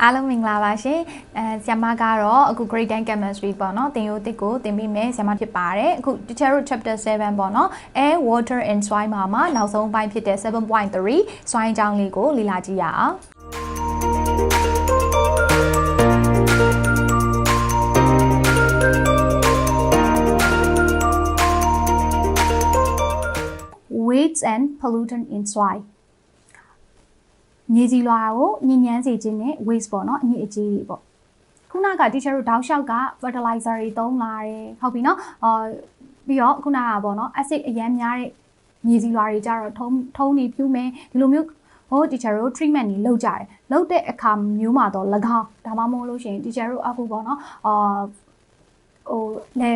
အားလုံးမင်္ဂလာပါရှင်အဲဆ iam မကတော့အခု grade 10 chemistry ပေါ့နော်သင်ရိုးတစ်ကိုသင်ပေးမယ်ဆ iam မဖြစ်ပါတယ်အခု teacher chapter 7ပေါ့နော် air water and soil မှာမှာနောက်ဆုံးပိုင်းဖြစ်တဲ့7.3 soil အကြောင်းလေးကိုလေ့လာကြည့်ရအောင် weights and pollutant in soil မြေကြီးလွာကိုညဉ့်ညမ်းစေခြင်းနဲ့ waste ပေါ့နော်အညစ်အကြေးတွေပေါ့ခုနက teacher တို့တောက်လျှောက်က fertilizer တွေသုံးလာတယ်ဟုတ်ပြီနော်အာပြီးတော့ခုနကပေါ့နော် acid အရမ်းများတဲ့မြေကြီးလွာတွေကြတော့ထုံးထုံးနေဖြူးမယ်ဒီလိုမျိုးဟို teacher တို့ treatment တွေလုပ်ကြတယ်လုပ်တဲ့အခါမျိုးမှာတော့၎င်းဒါမှမဟုတ်လို့ရှိရင် teacher တို့အခုပေါ့နော်အာဟိုလေ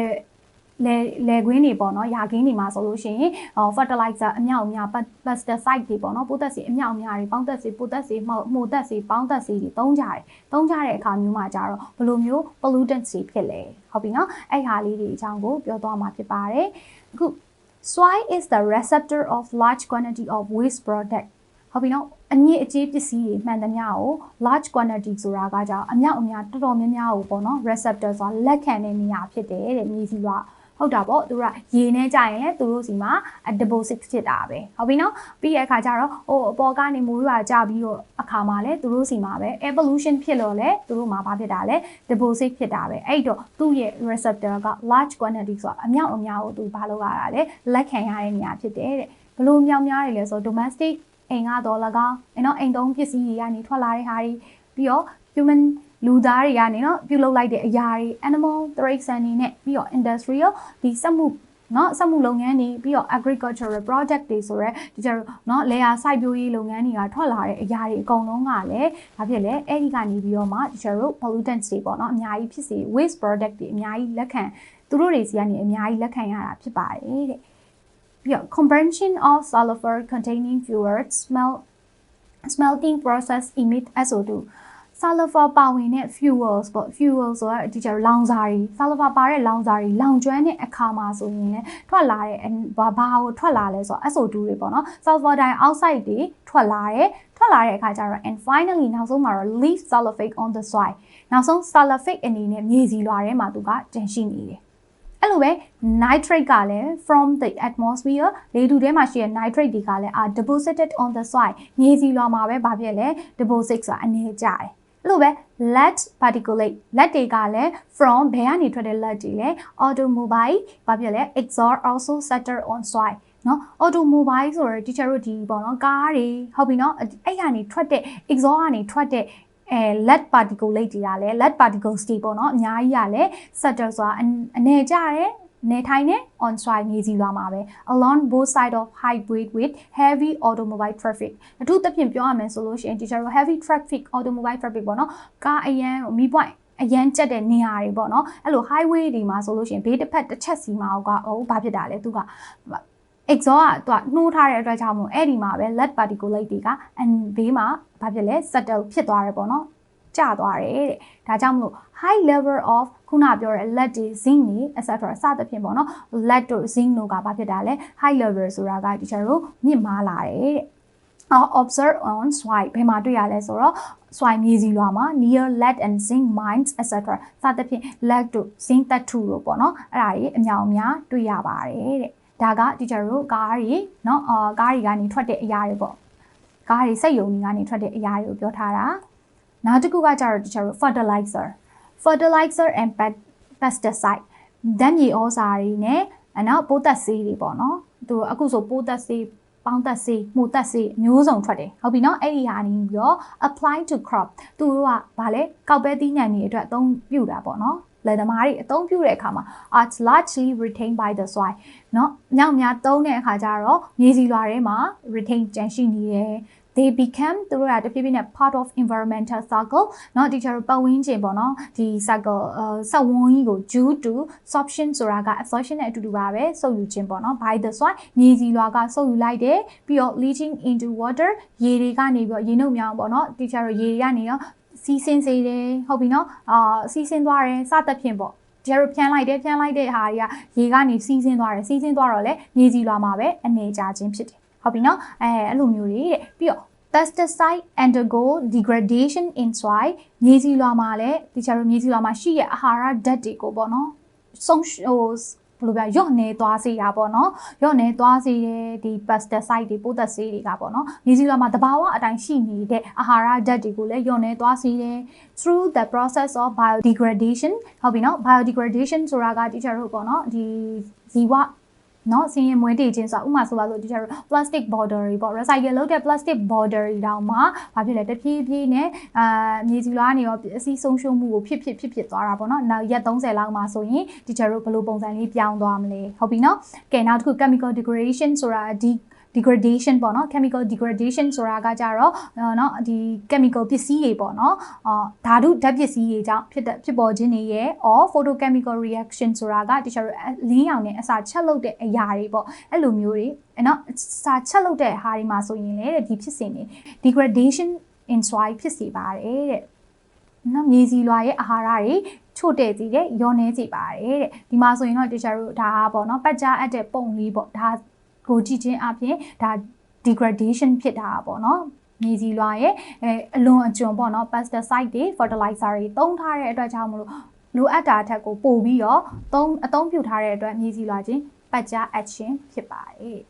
လေလေကွင်းတွေပေါ့နော်ယာခင်းတွေမှာဆိုလို့ရှိရင်ဟော fertilizer အမြောက်အများ pesticide တွေပေါ့နော်ပိုးသက်စီအမြောက်အများတွေပေါင်းသက်စီပိုးသက်စီမှုမှုသက်စီပေါင်းသက်စီတွေသုံးကြတယ်သုံးကြတဲ့အခါမျိုးမှာကြတော့ဘယ်လိုမျိုး pollutants တွေဖြစ်လဲဟုတ်ပြီနော်အဲ့ဟာလေးတွေအကြောင်းကိုပြောသွားမှာဖြစ်ပါတယ်အခု soil is the receptor of large quantity of waste product ဟုတ်ပြီနော်အညစ်အကြေးပစ္စည်းတွေမှန်သမျှကို large quantity ဆိုတာကကြောင့်အမြောက်အများတော်တော်များများကိုပေါ့နော် receptor ဆိုတာလက်ခံတဲ့နေရာဖြစ်တယ်တဲ့မြေစီက ဟုတ်တာပေါ့သူတို့ကရေနဲ့ကြရင်လည်းသူတို့စီမှာ deposit ဖြစ်တာပဲဟုတ်ပြီနော်ပြီးရဲ့အခါကျတော့ဟိုအပေါ်ကနေမိုးရွာကြပြီးတော့အခါမှာလည်းသူတို့စီမှာပဲ evolution ဖြစ်လို့လည်းသူတို့မှာဘာဖြစ်တာလဲ deposit ဖြစ်တာပဲအဲ့တော့သူ့ရဲ့ receptor က large quantity ဆိုတာအမြောက်အများကိုသူဘာလုပ်ရတာလဲလက်ခံရတဲ့နေရာဖြစ်တယ်တဲ့ဘလို့မြောက်များတွေလဲဆို domestic အိမ်ကတော့၎င်းအဲ့တော့အိမ်သုံးပစ္စည်းတွေကနေထွက်လာတဲ့ဟာတွေပြီးတော့ human လူသားတွေကနေနော်ပြုလုပ်လိုက်တဲ့အရာတွေ animal threats အနေနဲ့ပြီးတော့ industrial ဒီစက်မှုနော်စက်မှုလုပ်ငန်းတွေပြီးတော့ agricultural product တွေဆိုတော့ဒီကျတော့နော် layer စိုက်ပျိုးရေးလုပ်ငန်းတွေကထွက်လာတဲ့အရာတွေအကုန်လုံးကလည်းဘာဖြစ်လဲအဲ့ဒီကနေပြီးတော့မှဒီကျတော့ pollutants တွေပေါ့နော်အများကြီးဖြစ်စေ waste product တွေအများကြီးလက်ခံသူတို့တွေစီကနေအများကြီးလက်ခံရတာဖြစ်ပါတယ်တဲ့ပြီးတော့ compression of sulfur containing fuels smell smelting process emit SO2 sulfur ပါဝင်တဲ့ fuels ပေါ့ fuels ဆိုတာဒီကျလောင်စာတွေ sulfur ပါတဲ့လောင်စာတွေလောင်ကျွမ်းတဲ့အခါမှာဆိုရင်လည်းထွက်လာတဲ့ဘာဘာကိုထွက်လာလဲဆိုတော့ SO2 တွေပေါ့နော် sulfur dioxide တွေထွက်လာတယ်ထွက်လာတဲ့အခါကျတော့ and finally နောက်ဆုံးမှာတော့ leaf sulfate on the soil နောက်ဆုံး sulfate အနေနဲ့မြေစီလွှာထဲမှာသူကကျန်ရှိနေတယ်အဲ့လိုပဲ nitrate ကလည်း from the atmosphere လေထုထဲမှာရှိတဲ့ nitrate တွေကလည်း are deposited on the soil မြေစီလွှာမှာပဲဘာဖြစ်လဲ deposit ဆိုတာအနေကြတယ် အဲ့လိုပဲ lead particulate lead တွေကလည်း from ဘယ်ကနေထွက်တဲ့ lead တွေလဲ automobile ဘာဖြစ်လဲ exhaust also settle on soil နော် automobile ဆိုတော့ teacher တို့ဒီပေါ့နော်ကားတွေဟုတ်ပြီနော်အဲ့ကနေထွက်တဲ့ exhaust ကနေထွက်တဲ့အဲ lead particulate တွေကလည်း lead particles တွေပေါ့နော်အများကြီးရလဲ settle ဆိုတာအနေကြတယ် နေထိုင်တဲ့ on soil မြေစီလွှာမှာပဲ along both side of highway with heavy automobile traffic အထူးသဖြင့်ပြောရမယ်ဆိုလို့ရှိရင် teacher heavy traffic automobile traffic ပေါ့နော်ကားအရန်မီးပွိုင်အရန်ကျက်တဲ့နေရာတွေပေါ့နော်အဲ့လို highway တွေမှာဆိုလို့ရှိရင်ဘေးတစ်ဖက်တစ်ချက်စီမှာကဟိုဘာဖြစ်တာလဲသူက exhaust ကသူကနှိုးထားတဲ့အတွက်ကြောင့်မို့အဲ့ဒီမှာပဲ lead particulate တွေကအန်ဘေးမှာဘာဖြစ်လဲ settle ဖြစ်သွားတယ်ပေါ့နော် ကျသွားတယ်တဲ့ဒါကြောင့်မလို့ high level of ခုနပြောတဲ့ lead တွေ zinc တွေ etc စသဖြင့်ပေါ့နော် lead တို့ zinc တို့ကဘာဖြစ်တာလဲ high level ဆိုတာကဒီချက်တို့မြင့်မားလာတယ်တဲ့ observe on soil ဘယ်မှာတွေ့ရလဲဆိုတော့ soil မြေစီလွှာမှာ near lead and zinc mines etc စသဖြင့် lead တို့ zinc သတ္တုတို့ပေါ့နော်အဲ့ဒါတွေအများအများတွေ့ရပါတယ်တဲ့ဒါက teacher တို့ကားတွေเนาะအာကားတွေကနေထွက်တဲ့အရာတွေပေါ့ကားတွေစက်ယုံတွေကနေထွက်တဲ့အရာတွေကိုပြောထားတာ နောက်တစ်ခုကကြတော့ teacher တို့ fertilizer fertilizer and pesticide ဓာတ်မြေဩဇာတွေနဲ့အနောက်ပိုးသက်ဆေးတွေပေါ့နော်သူအခုဆိုပိုးသက်ဆေးပေါင်းသက်ဆေးမှုသက်ဆေးမျိုးစုံထွက်တယ်ဟုတ်ပြီနော်အဲ့ဒီဟာနေပြီးတော့ apply to crop သူတို့ကဗာလဲကောက်ပဲသီးနှံတွေအတွက်အသုံးပြုတာပေါ့နော်လယ်သမားတွေအသုံးပြုတဲ့အခါမှာ are largely retained by the soil เนาะညောင်များသုံးတဲ့အခါကျတော့မြေစီလွှာထဲမှာ retain ကျန်ရှိနေတယ် they become သူတို့ကတဖြည်းဖြည်းနဲ့ part of environmental cycle เนาะ teacher ပတ်ဝန်းကျင်ပေါ့နော်ဒီ cycle စက်ဝန်းကြီးကို due to absorption ဆိုတာက absorption နဲ့အတူတူပါပဲစုပ်ယူခြင်းပေါ့နော် by the soil မြေစီလွှာကစုပ်ယူလိုက်တယ်ပြီးတော့ leaching into water ရေတွေကနေပြီးတော့ရေနှုတ်မြောင်းပေါ့နော် teacher ရေတွေကနေရောစီးဆင်းစေတယ်ဟုတ်ပြီနော်အာစီးဆင်းသွားတယ်စသဖြင့်ပေါ့ကျတော့ဖြန်းလိုက်တယ်ဖြန်းလိုက်တဲ့ဟာတွေကရေကနေစီးဆင်းသွားတယ်စီးဆင်းသွားတော့လေမြေကြီးလွာမှာပဲအနေကြခြင်းဖြစ်တယ် ဟုတ်ပြီနော်အဲအဲ့လိုမျိုးတွေတဲ့ပြီးတော့ pesticide undergo degradation in soil မြေကြီးလွှာမှာလည်းဒီချာတို့မြေကြီးလွှာမှာရှိရဲ့အာဟာရဓာတ်တွေကိုပေါ့နော်ဆုံးဟိုဘယ်လိုပြရော့နေသွားစေတာပေါ့နော်ရော့နေသွားစေတဲ့ဒီ pesticide တွေပိုးသက်ဆေးတွေကပေါ့နော်မြေကြီးလွှာမှာတဘာဝအတိုင်းရှိနေတဲ့အာဟာရဓာတ်တွေကိုလည်းရော့နေသွားစေတယ် through the process of biodegradation ဟုတ်ပြီနော် biodegradation ဆိုတာကဒီချာတို့ပေါ့နော်ဒီဇီဝ နော်ဆင်းရဲမွဲတေခြင်းဆိုတာဥမာဆိုပါလို့ဒီကျတော့ plastic border တွေပေါ့ recycle လုပ်တဲ့ plastic border တွေတောင်မှဘာဖြစ်လဲတဖြည်းဖြည်းနဲ့အာမြေကြီးလွားနေရောအစီဆုံးရှုံးမှုကိုဖြစ်ဖြစ်ဖြစ်ဖြစ်သွားတာပေါ့နော်နောက်ရက်30လောက်မှဆိုရင်ဒီကျတော့ဘယ်လိုပုံစံလေးပြောင်းသွားမလဲဟုတ်ပြီနော်ကဲနောက်တစ်ခု chemical degradation ဆိုတာဒီ degradation ပေါ့နော် chemical degradation ဆိုတာကကြတော့နော်ဒီ chemical ပစ္စည်းတွေပေါ့နော်ဓာတုဓာတ်ပစ္စည်းတွေကြောင့်ဖြစ်တဲ့ဖြစ်ပေါ်ခြင်းတွေရဲ့ or photochemical reaction ဆိုတာကတခြားလင်းရောင်နဲ့အစာချက်လုတ်တဲ့အရာတွေပေါ့အဲ့လိုမျိုးတွေနော်အစာချက်လုတ်တဲ့ဟာတွေမှာဆိုရင်လေဒီဖြစ်စဉ်တွေ degradation in soil ဖြစ်စေပါတယ်တဲ့နော်မြေစီလွာရဲ့အာဟာရတွေချို့တဲ့စီတဲ့ရောနေစီပါတယ်တဲ့ဒီမှာဆိုရင်တော့တခြားတို့ဒါပေါ့နော်ပတ်ကြားအပ်တဲ့ပုံလေးပေါ့ဒါ ကိုကြည့်ခြင်းအပြင်ဒါ degradation ဖြစ်တာပေါ့နော်မြေကြီးလွှာရဲ့အဲအလွန်အကျွံပေါ့နော် pesticide တွေ fertilizer တွေသုံးထားတဲ့အတွက်ကြောင့်မလို့လိုအပ်တာအထက်ကိုပို့ပြီးတော့သုံးအသုံးပြုထားတဲ့အတွက်မြေကြီးလွှာချင်းပတ်ကြားအပ်ခြင်းဖြစ်ပါတယ်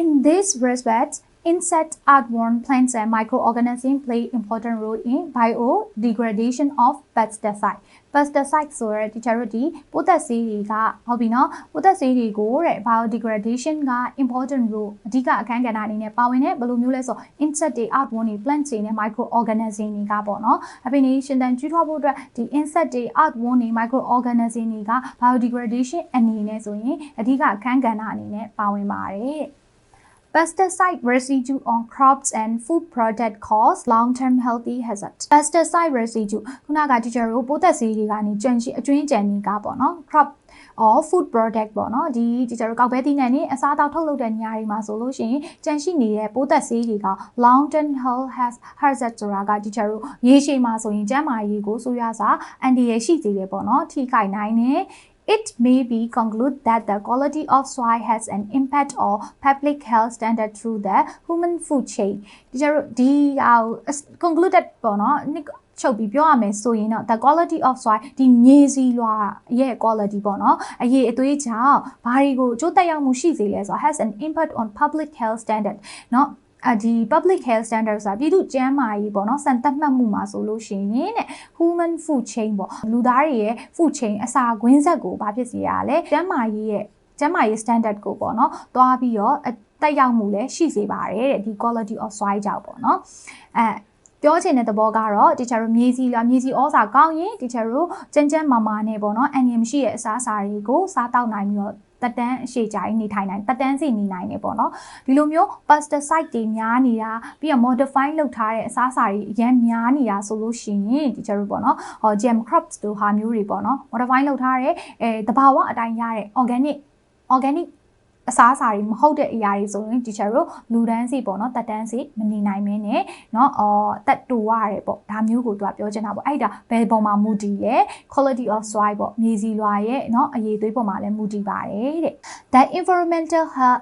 In this respect Insect earthworm plants and microorganisms play important role in biodegradation of pesticide. Pesticide ဆိုရတဲ့ဒီ charity ပိုးသက်ဆေးတွေကဟုတ်ပြီနော်ပိုးသက်ဆေးတွေကိုတဲ့ biodegradation က important role အဓိကအခန်းကဏ္ဍအနေနဲ့ပါဝင်တဲ့ဘယ်လိုမျိုးလဲဆို insect တွေ earthworm တွေ plant တွေနဲ့ microorganism တွေကပေါ့နော်အပြင်နေရှင်တန်ကျွေးထွားဖို့အတွက်ဒီ insect တွေ earthworm တွေ microorganism တွေက biodegradation အနေနဲ့ဆိုရင်အဓိကအခန်းကဏ္ဍအနေနဲ့ပါဝင်ပါတယ် Pesticide residue on crops and food product cause long-term healthy hazard. Pesticide residue ခုနက teacher တို့ပိုးသက်ဆေးတွေကနေကျွမ်းရှိအကျွင်းကြံနေကပေါ့နော် crop or food product ပေါ့နော်ဒီ teacher တို့ကောက်ပဲသီးနှံနေအစားအသောက်ထုတ်လုပ်တဲ့နေရာတွေမှာဆိုလို့ရှိရင်ကြံရှိနေတဲ့ပိုးသက်ဆေးတွေက long-term health hazard ဆိုတာက teacher တို့ရေရှည်မှာဆိုရင်ကျန်းမာရေးကိုဆိုရစာအန်ဒီရရှိစေတယ်ပေါ့နော်ထိခိုက်နိုင်တယ် It may be concluded that the quality of soil has an impact on public health standard through the human food chain ဒီကျတော့ဒီဟာ concluded ပေါ့နော်ချုပ်ပြီးပြောရမယ်ဆိုရင်တော့ the quality of soil ဒီမြေစီလွှာရဲ့ quality ပေါ့နော်အရေးအသွေးကြောင့်ဘာတွေကိုအကျိုးသက်ရောက်မှုရှိစေလဲဆိုတော့ has an impact on public health standard เนาะအ ဒီ public health standard ဆိုတာပြည်သူ့ကျန်းမာရေးပေါ့နော်စံသတ်မှတ်မှုမှာဆိုလို့ရှိရင်တဲ့ human food chain ပေါ့လူသားတွေရဲ့ food chain အစာကွင်းဆက်ကိုဘာဖြစ်စေရလဲကျန်းမာရေးရဲ့ကျန်းမာရေး standard ကိုပေါ့နော်သွားပြီးတော့တက်ရောက်မှုလည်းရှိစေပါတယ်တဲ့ဒီ quality of soil ကြောင့်ပေါ့နော်အဲပြောချင်တဲ့သဘောကတော့တီချာတို့မြေစီလာမြေစီဩစာကောင်းရင်တီချာတို့ကြမ်းကြမ်းမာမာနဲ့ပေါ့နော်အန်ရမရှိရဲ့အစားအစာတွေကိုစားတောက်နိုင်ပြီးတော့ တက်တန်းအရှိကြိုင်နေထိုင်နိုင်တက်တန်းစီနေနိုင်နေပေါ့နော်ဒီလိုမျိုး pesticide တွေများနေတာပြီးတော့ modify လုပ်ထားတဲ့အစားအစာတွေအရင်များနေတာဆိုလို့ရှိရင်ဒီကျတို့ပေါ့နော်ဟော gem crops တို့ဟာမျိုးတွေပေါ့နော် modify လုပ်ထားတဲ့အဲတဘာဝအတိုင်းရတဲ့ organic organic အစားအစာတွေမဟုတ်တဲ့အရာတွေဆိုရင် teacher တို့လူတန်းစီပေါ့နော်တက်တန်းစီမနေနိုင်မင်းနဲ့เนาะအော်တက်တူရတယ်ပေါ့ဒါမျိုးကိုသူကပြောချင်တာပေါ့အဲ့ဒါဘယ်ပုံမှာမူတည်ရဲ quality of soil ပေါ့မြေစီလွာရဲ့เนาะအရေးသွေးပုံမှာလည်းမူတည်ပါတယ်တဲ့ the environmental health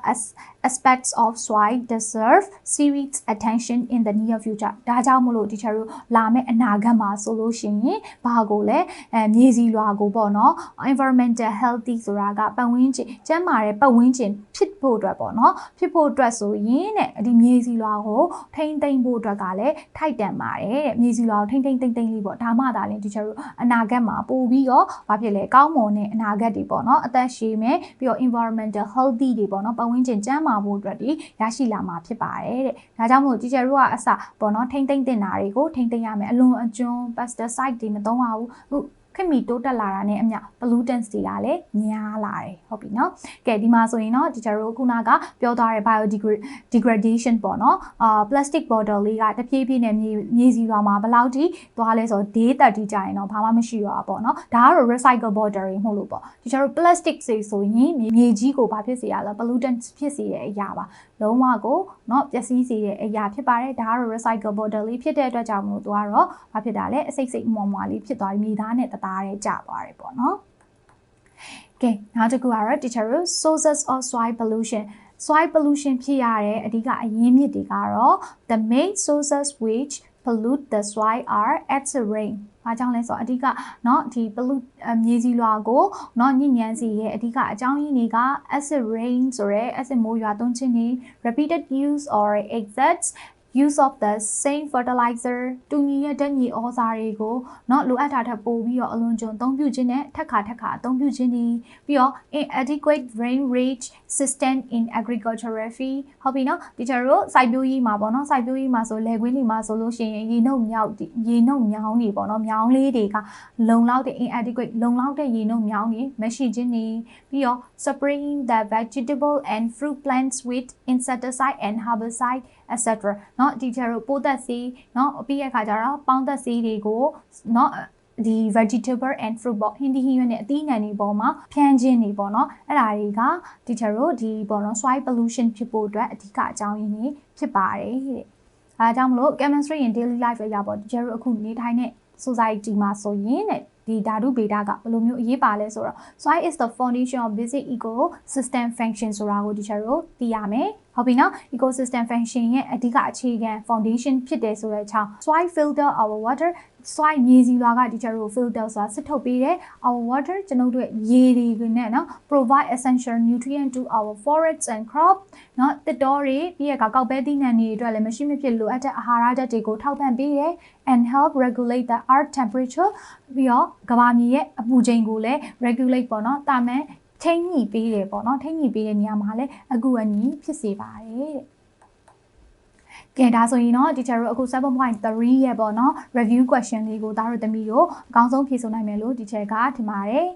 aspects of soil deserve serious attention in the near future ဒါကြောင့်မလို့ teacher တို့လာမယ့်အနာဂတ်မှာဆိုလို့ရှိရင်ဘာကိုလဲအဲမြေစီလွာကိုပေါ့နော် environmental healthy ဆိုတာကပတ်ဝန်းကျင်ကျန်းမာတဲ့ပတ်ဝန်းကျင် ဖြစ်ဖို့အတွက်ပေါ့နော်ဖြစ်ဖို့အတွက်ဆိုရင်တဲ့ဒီမြေစီလွာကိုထိမ့်သိမ့်ဖို့အတွက်ကလည်းထိုက်တန်ပါတယ်တဲ့မြေစီလွာကိုထိမ့်သိမ့်သိမ့်သိမ့်လေးပေါ့ဒါမှသာလင် teacher တို့အနာဂတ်မှာပို့ပြီးတော့ဘာဖြစ်လဲကောင်းမွန်တဲ့အနာဂတ်တွေပေါ့နော်အသက်ရှည်မယ်ပြီးတော့ environmental healthy တွေပေါ့နော်ပတ်ဝန်းကျင်ကျန်းမာဖို့အတွက်ဒီရရှိလာမှာဖြစ်ပါတယ်တဲ့ဒါကြောင့်မို့ teacher တို့ကအစပေါ့နော်ထိမ့်သိမ့်တင်တာတွေကိုထိမ့်သိမ့်ရမယ်အလွန်အကျွန်း pesticide တွေမသုံးရဘူးအခု ခင်မီတိုးတက်လာတာနဲ့အမျှ pollutants တွေကလည်းများလာတယ်ဟုတ်ပြီနော်ကဲဒီမှာဆိုရင်တော့ဒီကျတို့ခုနကပြောထားတဲ့ biodegradation ပေါ့နော်အာ plastic bottle လေးကတဖြည်းဖြည်းနဲ့မြေမြေစီလွာမှာဘယ်လောက်ထိသွားလဲဆိုတော့ day 30ကြာရင်တော့ဘာမှမရှိတော့ဘူးပေါ့နော်ဒါကတော့ recycle bottle တွေမဟုတ်လို့ပေါ့ဒီကျတို့ plastic တွေဆိုရင်မြေကြီးကိုဘာဖြစ်စေရလဲ pollutants ဖြစ်စေတဲ့အရာပါ လုံးဝကိုเนาะပျက်စီးစေတဲ့အရာဖြစ်ပါတယ်ဒါကတော့ recycle bottle လေးဖြစ်တဲ့အတွက်ကြောင့်မို့လို့သူကတော့ဘာဖြစ်တာလဲအစိတ်စိတ်မွားမွားလေးဖြစ်သွားပြီးမြေသားနဲ့တသားတဲ့ကျသွားတယ်ပေါ့နော်ကဲနောက်တစ်ခုကတော့ teacher sources of soil pollution soil pollution ဖြစ်ရတဲ့အဓိကအရင်းမြစ်တွေကတော့ the main sources which pollute the soil are acid rain ။ဘာကြောင့်လဲဆိုတော့အဓိကเนาะဒီ pollute မြေကြီးလွှာကိုเนาะညဉ့်ညမ်းစေရဲ့အဓိကအကြောင်းရင်းတွေက acid rain ဆိုရဲ acid မိုးရွာသွန်းခြင်းတွေ repeated use or excess use of the same fertilizer တူညီရဲ့ဓာတ်မြေဩဇာတွေကိုเนาะလိုအပ်တာထက်ပိုပြီးတော့အလွန်ကျွံအသုံးပြုခြင်းနဲ့ထက်ခါထက်ခါအသုံးပြုခြင်းတွေပြီးတော့ inadequate rain rate system in agricultural fee ဟုတ်ပြီเนาะဒီကျတို့စိုက်ပျိုးရေးမှာပေါ့เนาะစိုက်ပျိုးရေးမှာဆိုလယ်ကွင်းတွေမှာဆိုလို့ရှိရင်ရေနှုတ်မြောက်ရေနှုတ်မြောင်းတွေပေါ့เนาะမြောင်းလေးတွေကလုံလောက်တဲ့ inadequate လုံလောက်တဲ့ရေနှုတ်မြောင်းတွေမရှိခြင်းတွေပြီးတော့ spraying the vegetable and fruit plants with insecticide and herbicide etc เนาะဒီကျတော့ပိုးသက်ဆေးเนาะပြီးရခါကျတော့ပေါင်းသက်ဆေးတွေကိုเนาะဒီ vegetable and fruit ပေါ့ဟင်းဒီဟင်းရွက်နဲ့အသီးနှံတွေပေါ်မှာဖြန်းခြင်းတွေပေါ့နော်အဲ့ဒါတွေက teacher တို့ဒီပေါ့နော် soil pollution ဖြစ်ဖို့အတွက်အဓိကအကြောင်းရင်းတွေဖြစ်ပါတယ်တဲ့အဲဒါကြောင့်မလို့ chemistry in daily life အရာပေါ့ teacher တို့အခုနေထိုင်တဲ့ society မှာဆိုရင်တဲ့ဒီဓာတုဗေဒကဘယ်လိုမျိုးအရေးပါလဲဆိုတော့ soil is the foundation of basic ecosystem function ဆိုတာကို teacher တို့သိရမယ် ဟုတ်ပြီနော် ecosystem function ရဲ့အဓိကအခြေခံ foundation ဖြစ်တယ်ဆိုတဲ့အကြောင်း soil filter our water soil မြေစီလွာက teacher တို့ filter ဆိုတာစစ်ထုတ်ပေးတယ် our water ကျွန်ုပ်တို့ရေတွေနဲ့နော် provide essential nutrient to our forests and crop နော်တစ်တော်တွေပြီးရကကောက်ပဲသီးနှံတွေအတွက်လည်းမရှိမဖြစ်လိုအပ်တဲ့အာဟာရဓာတ်တွေကိုထောက်ပံ့ပေးတယ် and help regulate the earth temperature ပြီးတော့ကမ္ဘာမြေရဲ့အပူချိန်ကိုလည်း regulate ပေါ့နော်တာမန် ထိမ့်ညှိပေးတယ်ပေါ့နော်ထိမ့်ညှိပေးတဲ့နေရာမှာလည်းအကူအညီဖြစ်စေပါတယ်တဲ့ကဲဒါဆိုရင်တော့ teacher တို့အခု 7.3ရဲ့ပေါ့နော် review question လေးကိုသားတို့သမီးတို့အကောင်းဆုံးဖြေဆိုနိုင်မယ်လို့ teacher ကထင်ပါတယ်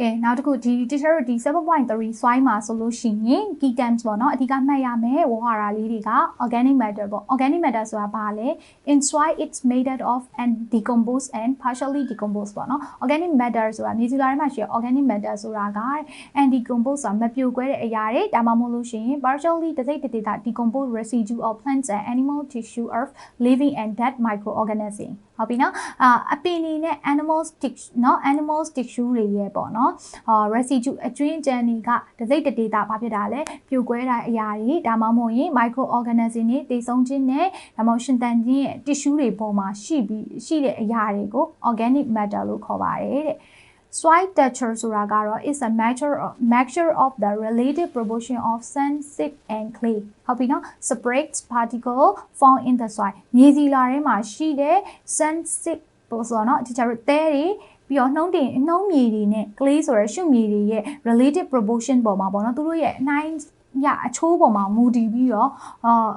ကဲနောက်တစ်ခုဒီ teacher တို့ဒီ7.3 swine မှာဆိုလို့ရှိရင် key terms ပေါ့နော်အဓိကမှတ်ရမယ်ဝေါ်ဟာရာလေးတွေက organic matter ပေါ့ organic matter ဆိုတာဘာလဲ in soil it's made of and decompose and partially decompose ပေါ့နော် organic matter ဆိုတာမြေစီလွှာထဲမှာရှိတဲ့ organic matter ဆိုတာက and decompose ဆိုတာမပြိုကွဲတဲ့အရာတွေဒါမှမဟုတ်လို့ရှိရင် partially တစိတ်တဒေတာ decompose residue of plants and animal tissue of living and dead microorganism ဟုတ်ပြီနော်အာအပင်နေနဲ့ animal stick နော် animal stick shoe တွေရဲ့ပေါ့နော်အာ residue အကျွင်းကြံတွေကတစိမ့်တဒေတာဘာဖြစ်တာလဲပြိုကွဲတဲ့အရာတွေဒါမှမဟုတ်ရင် microorganism တွေတည်ဆုံးခြင်းနဲ့ဒါမှမဟုတ်ရှင်သန်ခြင်းရဲ့ tissue တွေပေါ်မှာရှိပြီးရှိတဲ့အရာတွေကို organic matter လို့ခေါ်ပါတယ်တဲ့ Soil texture ဆိုတာကတော့ is a measure of, measure of the relative proportion of sand, silt and clay ဟုတ်ပြီနော် spread particle found in the soil မြေဆီလွှာထဲမှာရှိတဲ့ sand, silt ပို့ဆိုတော့တခြားတဲတွေပြီးတော့နှုံးတင်နှုံးမြေတွေနဲ့ clay ဆိုတဲ့ရှုပ်မြေတွေရဲ့ relative proportion ပေါ်မှာပေါ့နော်သူတို့ရဲ့အနိုင်ရအချိုးပေါ်မှာမူတည်ပြီးတော့အာ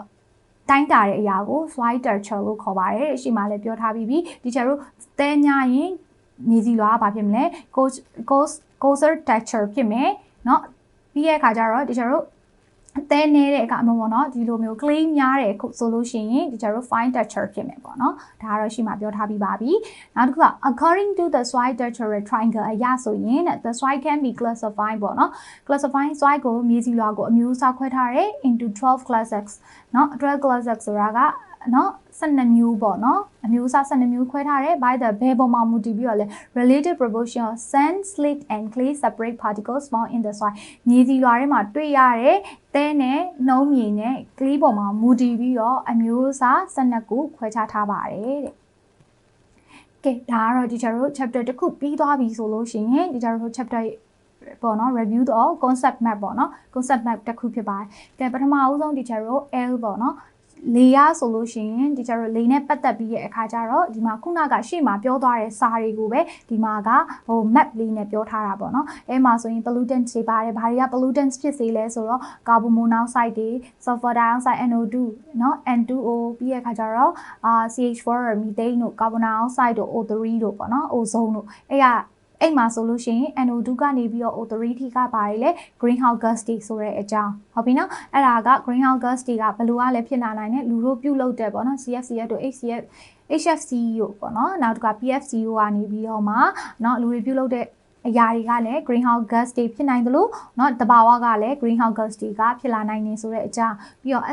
တိုင်းတာတဲ့အရာကို soil texture လို့ခေါ်ပါတယ်။ရှင်းမှလည်းပြောထားပြီးပြီ။ဒီချက်တို့တဲများရင် နေစီလွားကဘာဖြစ်မလဲ coach coach coaster texture ဖြစ်မယ်เนาะပြီးရဲ့အခါကျတော့ဒီကျတို့အသေးနေတဲ့အခါမှာပေါ့နော်ဒီလိုမျိုး claim များတယ်ဆိုလို့ရှိရင်ဒီကျတို့ fine texture ဖြစ်မယ်ပေါ့နော်ဒါကတော့ရှိမှပြောထားပြီးပါပြီနောက်တစ်ခုက according to the soil texture triangle အရဆိုရင် the soil can be classified ပေါ့နော် classifying soil ကိုမြေစီလွာကိုအမျိုးအစားခွဲထားတယ် into 12 classes เนาะ12 classes ဆိုတာက နော်12မျိုးပေါ့နော်အမျိုးအစား12မျိုးခွဲထားတယ် by the ဘယ်ပေါ်မှာမူတည်ပြီးတော့လဲ relative proportion of sand slate and clay separate particles found in the soil မြေစီလွာထဲမှာတွေ့ရတဲ့တဲနဲ့နှုံးမြေနဲ့ clay ပေါ်မှာမူတည်ပြီးတော့အမျိုးအစား12ခုခွဲခြားထားပါတယ်တဲ့ကဲဒါကတော့ teacher တို့ chapter တစ်ခုပြီးသွားပြီဆိုလို့ရှိရင် teacher တို့ chapter ပေါ့နော် review တော့ concept map ပေါ့နော် concept map တစ်ခုဖြစ်ပါတယ်။ကဲပထမအဦးဆုံး teacher တို့ L ပေါ့နော် လေရဆိုလို့ရှိရင်ဒီကျတော့လေနဲ့ပတ်သက်ပြီးရဲ့အခါကျတော့ဒီမှာခုနကရှေ့မှာပြောသွားတဲ့စာတွေကိုပဲဒီမှာကဟို map လေးနဲ့ပြောထားတာပေါ့နော်အဲမှာဆိုရင် pollutant တွေပါတယ်ဘာတွေက pollutant ဖြစ်စေလဲဆိုတော့ carbon monoxide တွေ sulfur dioxide NO2 เนาะ N2O ပြီးရဲ့အခါကျတော့အာ CH4 methane တို့ carbon dioxide တို့ O3 တို့ပေါ့နော် ozone တို့အဲ့က အဲ့မှာဆိုလို့ရှိရင် NO2 ကနေပြီးတော့ O3 ထိကပါတယ်လေ greenhouse gas တွေဆိုတဲ့အကြောင်းဟုတ်ပြီနော်အဲ့ဒါက greenhouse gas တွေကဘယ်လိုကလဲဖြစ်လာနိုင်လဲလူတို့ပြုတ်လုတဲ့ပေါ့နော် CFCF တို့ HCF HFC တို့ပေါ့နော်နောက်တစ်ခါ PFCO ကနေပြီးတော့မှเนาะလူတွေပြုတ်လုတဲ့အရာတွေကလည်း greenhouse gas တွေဖြစ်နိုင်တယ်လို့เนาะတဘာဝကလည်း greenhouse gas တွေကဖြစ်လာနိုင်နေဆိုတဲ့အကြောင်းပြီးတော့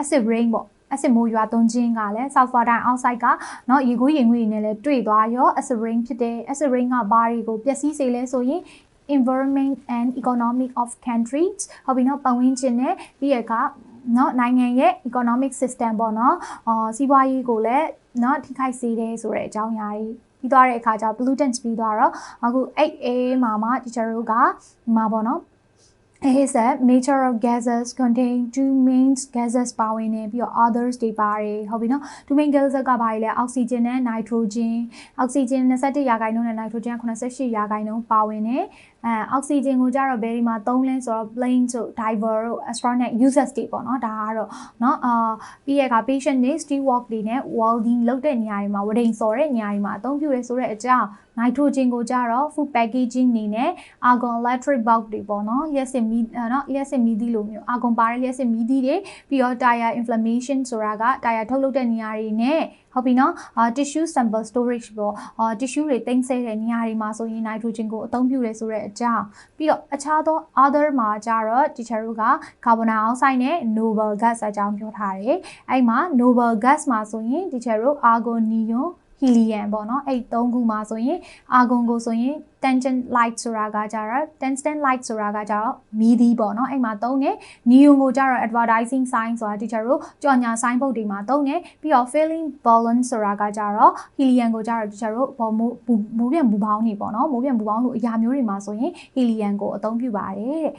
acid rain ပေါ့ အဆစ်မိုးရွာသွန်းခြင်းကလည်း sulfur dioxide ကเนาะရေကိုးရေငွေနဲ့လည်းတွေ့သွားရော acid rain ဖြစ်တယ် acid rain ကဘာတွေကိုပျက်စီးစေလဲဆိုရင် environment and economic of countries ဟုတ်ပြီနော်ပတ်ဝန်းကျင်နဲ့ပြီးရကเนาะနိုင်ငံရဲ့ economic system ပေါ့เนาะအာစီးပွားရေးကိုလည်းเนาะထိခိုက်စေတယ်ဆိုတဲ့အကြောင်းအရာကြီးပြီးသွားတဲ့အခါကျ pollutants ပြီးသွားတော့အခု 8A မှာမှ teacher တို့ကမှာပေါ့ နော် is that nature of gases contain two main gases ပါဝင်နေပြီးတော့ others တွေပါတယ်ဟုတ်ပြီနော် two main gases ကပါလေ oxygen နဲ့ nitrogen oxygen 21ရာခိုင်နှုန်းနဲ့ nitrogen 88ရာခိုင်နှုန်းပါဝင်နေ အဲအောက်ဆီဂျင်ကိုကြတော့ဘယ်ဒီမှာသုံးလဲဆိုတော့ plane တို့ diver တို့ astronaut users တွေပေါ့နော်ဒါကတော့เนาะအာပြီးရက patient တွေ steward တွေနဲ့ welding လုပ်တဲ့နေရာတွေမှာဝဒိန်စော်တဲ့နေရာတွေမှာအသုံးပြုရဲဆိုတဲ့အကြောင်း nitrogen ကိုကြတော့ food packaging နေနဲ့ argon electric bulb တွေပေါ့နော်လျှက်စစ်မီးเนาะလျှက်စစ်မီးသီးလိုမျိုး argon ပါတဲ့လျှက်စစ်မီးသီးတွေပြီးတော့ tire inflammation ဆိုတာက tire ထုတ်လုပ်တဲ့နေရာတွေနဲ့ ဟုတ်ပြီနော်အာ tissue sample storage ပေါ့အာ tissue တွေတင်ဆက်တဲ့နေရာတွေမှာဆိုရင် nitrogen ကိုအသုံးပြုရဲဆိုတဲ့အကြောင်းပြီးတော့အခြားသော other မှာကြတော့ teacher တို့က carbon dioxide နဲ့ noble gas အကြောင်းပြောထားတယ်အဲ့မှာ noble gas မှာဆိုရင် teacher တို့ argon neon ဟီလီယမ်ပေါ့နော်အဲ့သုံးခုမှာဆိုရင်အာဂွန်ကိုဆိုရင် tangent light ဆိုတာကကြတော့ tungsten light ဆိုတာကကြတော့မီးသီးပေါ့နော်အဲ့မှာသုံးတယ် neon ကိုကြတော့ advertising sign ဆိုတာ teacher တို့ကြော်ညာ sign ဘုတ်တွေမှာသုံးတယ်ပြီးတော့ filling balance ဆိုတာကကြတော့ helium ကိုကြတော့ teacher တို့ဘောမိုးမိုးပြန်ဘူပေါင်းနေပေါ့နော်မိုးပြန်ဘူပေါင်းလို့အရာမျိုးတွေမှာဆိုရင် helium ကိုအသုံးပြုပါတယ်တဲ့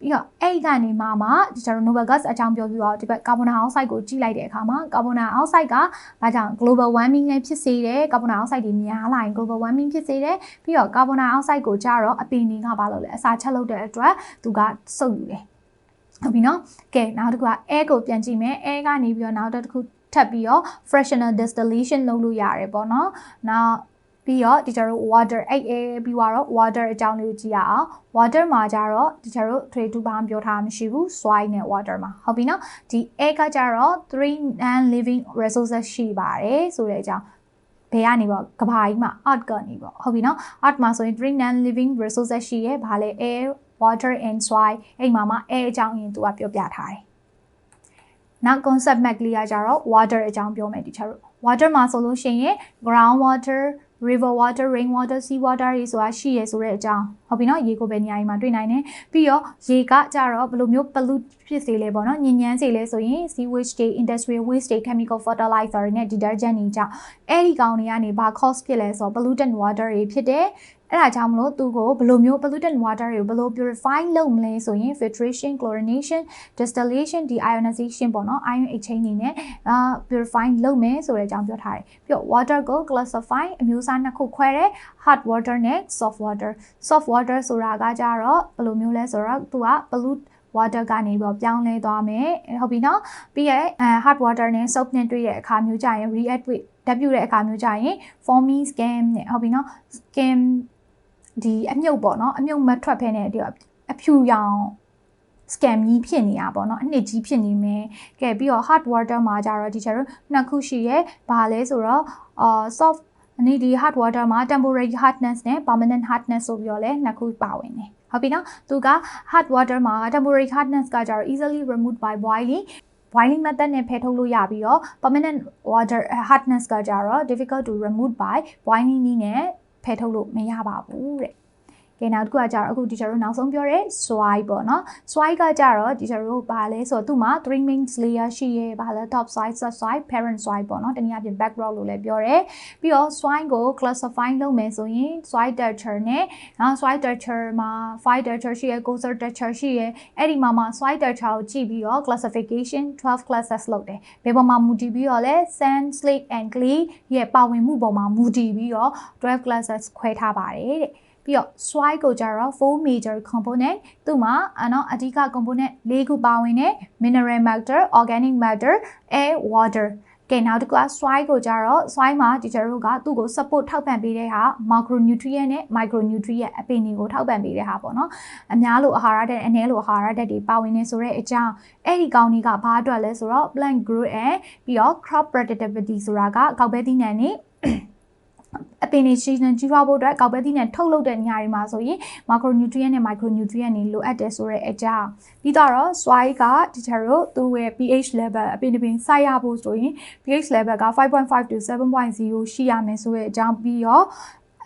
ပြီးတော့အဲ့ဒီကနေမှမှကျွန်တော် noble gas အကြောင်းပြောပြီးတော့ဒီဘက် carbon dioxide ကိုကြည့်လိုက်တဲ့အခါမှာ carbon dioxide ကဘာကြောင့် global warming နဲ့ဖြစ်စေတယ် carbon dioxide တွေများလာရင် global warming ဖြစ်စေတယ်ပြီးတော့ carbon dioxide ကိုကြတော့အပင်တွေကဘာလို့လဲအစာချက်လုပ်တဲ့အတွက်သူကစုပ်ယူတယ်ဟုတ်ပြီနော်ကဲနောက်တစ်ခုက air ကိုပြန်ကြည့်မယ် air ကနေပြီးတော့နောက်တစ်ခုထပ်ပြီးတော့ fractional distillation လုပ်လို့ရတယ်ပေါ့နော်နောက် ပြီးတော့ဒီကျတို့ water အဲ့အဲပြီးတော့ water အကြောင်းလေးကိုကြည့်ရအောင် water မှာကြတော့ဒီကျတို့ trade to ဘာမှပြောထားမရှိဘူး soil နဲ့ water မှာဟုတ်ပြီနော်ဒီ air ကကြတော့ three non living resources ရှိပါတယ်ဆိုတဲ့အကြောင်းဘယ်ကနေပေါ့ကဘာကြီးမှာ art ကနေပေါ့ဟုတ်ပြီနော် art မှာဆိုရင် three non living resources ရှိရဲဘာလဲ air water and soil အဲ့မှာမှာ air အကြောင်းအရင်သူကပြောပြထားတယ်နောက် concept map လေးကကြတော့ water အကြောင်းပြောမယ်ဒီချက်တို့ water မှာဆိုလို့ရှိရင် ground water river water rain water sea water တွေဆိုတာရှိရဆိုတဲ့အကြောင်းဟုတ်ပြီနော်ရေကိုပဲနေရာကြီးမှာတွေ့နိုင်တယ်ပြီးတော့ရေကကြတော့ဘယ်လိုမျိုး pollute ဖြစ်စေလဲပေါ့နော်ညဉ့်ညမ်းစေလဲဆိုရင် sewage တွေ industrial waste တွေ chemical fertilizer တွေနဲ့ detergent တွေကြောင့်အဲ့ဒီကောင်တွေကနေဘာ cause ဖြစ်လဲဆိုတော့ polluted water တွေဖြစ်တယ် အဲ့ဒါကြောင့်မလို့သူကိုဘယ်လိုမျိုး polluted water တွေကိုဘယ်လို purify လုပ်မလဲဆိုရင် filtration chlorination distillation deionization ပေါ့နော် ion exchange နေနဲ့အာ purify လုပ်မယ်ဆိုတဲ့အကြောင်းပြောထားတယ်ပြီးတော့ water ကို classify အမျိုးအစားနှစ်ခုခွဲတယ် hard water နဲ့ soft water soft water ဆိုတာကကြတော့ဘယ်လိုမျိုးလဲဆိုတော့သူက pollute water ကနေပြီးပြောင်းလဲသွားမယ်ဟုတ်ပြီနော်ပြီးရဲ hard water နဲ့ soap နဲ့တွေ့တဲ့အခါမျိုးကြရင် react with ဓာတ်ပြုတဲ့အခါမျိုးကြရင် forming scam နဲ့ဟုတ်ပြီနော် scam ဒီအမြုပ်ပေါ့နော်အမြုပ်မထွက်ဖဲနဲ့ဒီအဖြူရောင် scam ကြီးဖြစ်နေတာပေါ့နော်အနှစ်ကြီးဖြစ်နေမယ်ကဲပြီးတော့ hard water မှာကြတော့ဒီချက်တို့နှစ်ခုရှိရဲဘာလဲဆိုတော့အာ soft အနေဒီ hard water မှာ temporary hardness နဲ့ permanent hardness ဆိုပြီးတော့လည်းနှစ်ခုပါဝင်တယ်ဟုတ်ပြီနော်သူက hard water မှာ temporary hardness ကကြတော့ easily removed by boiling boiling method နဲ့ဖယ်ထုတ်လို့ရပြီးတော့ permanent water hardness ကကြတော့ difficult to remove by boiling နည်းနဲ့ ဖယ်ထုတ်လို့မရပါဘူးတဲ့ ကဲနောက်တစ်ခုကကြတော့အခု teacher တို့နောက်ဆုံးပြောတဲ့ soil ပေါ့နော် soil ကကြတော့ teacher တို့ဘာလဲဆိုတော့သူ့မှာ three main layer ရှိရဲဘာလဲ top soil sub soil parent soil ပေါ့နော်တနည်းအားဖြင့် background လို့လည်းပြောတယ်ပြီးတော့ soil ကို classify လုပ်မယ်ဆိုရင် soil texture နဲ့နောက် soil texture မှာ file texture ရှိရဲ coastal texture ရှိရဲအဲ့ဒီမှာမှာ soil texture ကိုကြည့်ပြီးတော့ classification 12 classes လုပ်တယ်ဘယ်ပေါ်မှာမူတည်ပြီးတော့လဲ sand slate and clay ရဲ့ပါဝင်မှုပေါ်မှာမူတည်ပြီးတော့12 classes ခွဲထားပါတယ်တဲ့ ပြီးတော့ soil ကိုကြတော့4 major component သူ့မှာအနော်အဓိက component ၄ခုပါဝင်တယ် mineral matter organic matter air water ကဲနောက်တစ်ခုက soil ကိုကြတော့ soil မှာ teacher တို့ကသူ့ကို support ထောက်ပံ့ပေးတဲ့ဟာ macronutrient နဲ့ micronutrient အပင်တွေကိုထောက်ပံ့ပေးတဲ့ဟာပေါ့နော်အများလို့အာဟာရဓာတ်အနည်းလို့အာဟာရဓာတ်တွေပါဝင်နေဆိုတဲ့အကြောင်းအဲ့ဒီကောင်တွေကဘာအတွက်လဲဆိုတော့ plant growth and ပြီးတော့ crop productivity ဆိုတာကကောက်ပဲသီးနှံနေ အပင်တွေရှိနေကြီးပွားဖို့အတွက်ကောက်ပဲသီးနဲ့ထုတ်လုပ်တဲ့နေရာတွေမှာဆိုရင် macronutrient နဲ့ micronutrient တွေလိုအပ်တယ်ဆိုတဲ့အကြောင်းပြီးတော့ soil က teacher တို့သူ့ရဲ့ pH level အပင်တစ်ပင်စိုက်ရဖို့ဆိုရင် pH level က5.5 to 7.0ရှိရမယ်ဆိုတဲ့အကြောင်းပြီးတော့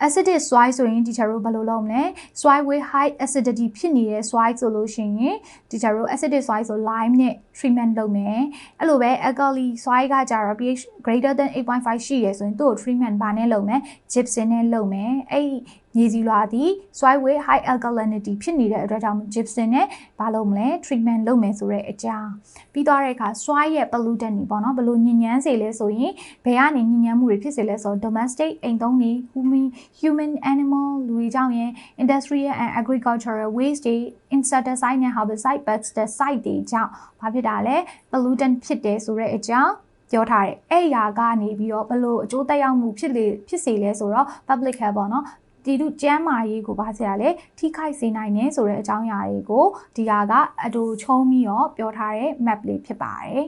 acidic soil ဆိုရင် teacher တို့ဘယ်လိုလုပ်မလဲ soil with high acidity ဖြစ်နေတဲ့ soil ဆိုလို့ရှိရင် teacher တို့ acidic soil ဆို lime နဲ့ treatment လုပ်မယ်အဲ့လိုပဲ alkali soil ကကြတော့ pH greater than 8.5ရှိရယ်ဆိုရင်သူ့ကို treatment ဘာနဲ့လုပ်မလဲ gypsum နဲ့လုပ်မယ်အဲ့ဒီ မြေစီလွာသည် soil with high alkalinity ဖြစ်နေတဲ့အတွက်ကြောင့် gypsum နဲ့ဘာလုပ်မလဲ treatment လုပ်မယ်ဆိုတဲ့အကြောင်းပြီးသွားတဲ့အခါ soil ရဲ့ pollutant တွေပေါ့နော်ဘယ်လိုညဉ့်ညမ်းစေလဲဆိုရင်ဘယ်ကနေညဉ့်ညမ်းမှုတွေဖြစ်စေလဲဆိုတော့ domestic အိမ်သုံးတွေ human human animal လူတွေကြောင့်ရင် industrial and agricultural waste တွေ insecticide နဲ့ herbicide pesticide တွေကြောင့်ဘာဖြစ်တာလဲ pollutant ဖြစ်တယ်ဆိုတဲ့အကြောင်းပြောထားတယ်အဲ့ຢာကနေပြီးတော့ဘယ်လိုအကျိုးသက်ရောက်မှုဖြစ်လေဖြစ်စေလဲဆိုတော့ public health ပေါ့နော် ဒီတို့ကျမ်းမာရေးကိုပါဆရာလေထိခိုက်စေနိုင်တယ်ဆိုတဲ့အကြောင်းအရာတွေကိုဒီဟာကအတူချုံးပြီးတော့ပြောထားတဲ့ map လေးဖြစ်ပါတယ်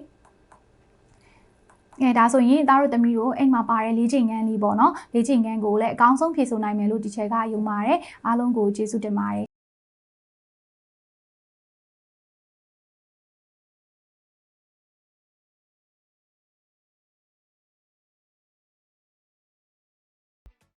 အဲဒါဆိုရင်သားတို့သမီးတို့အိမ်မှာပါတဲ့လေးချိန်ငန်းလေးပေါ့နော်လေးချိန်ငန်းကိုလည်းအကောင်းဆုံးဖြည့်ဆို့နိုင်မယ်လို့ဒီချက်ကယုံပါတယ်အားလုံးကိုကျေးဇူးတင်ပါတယ်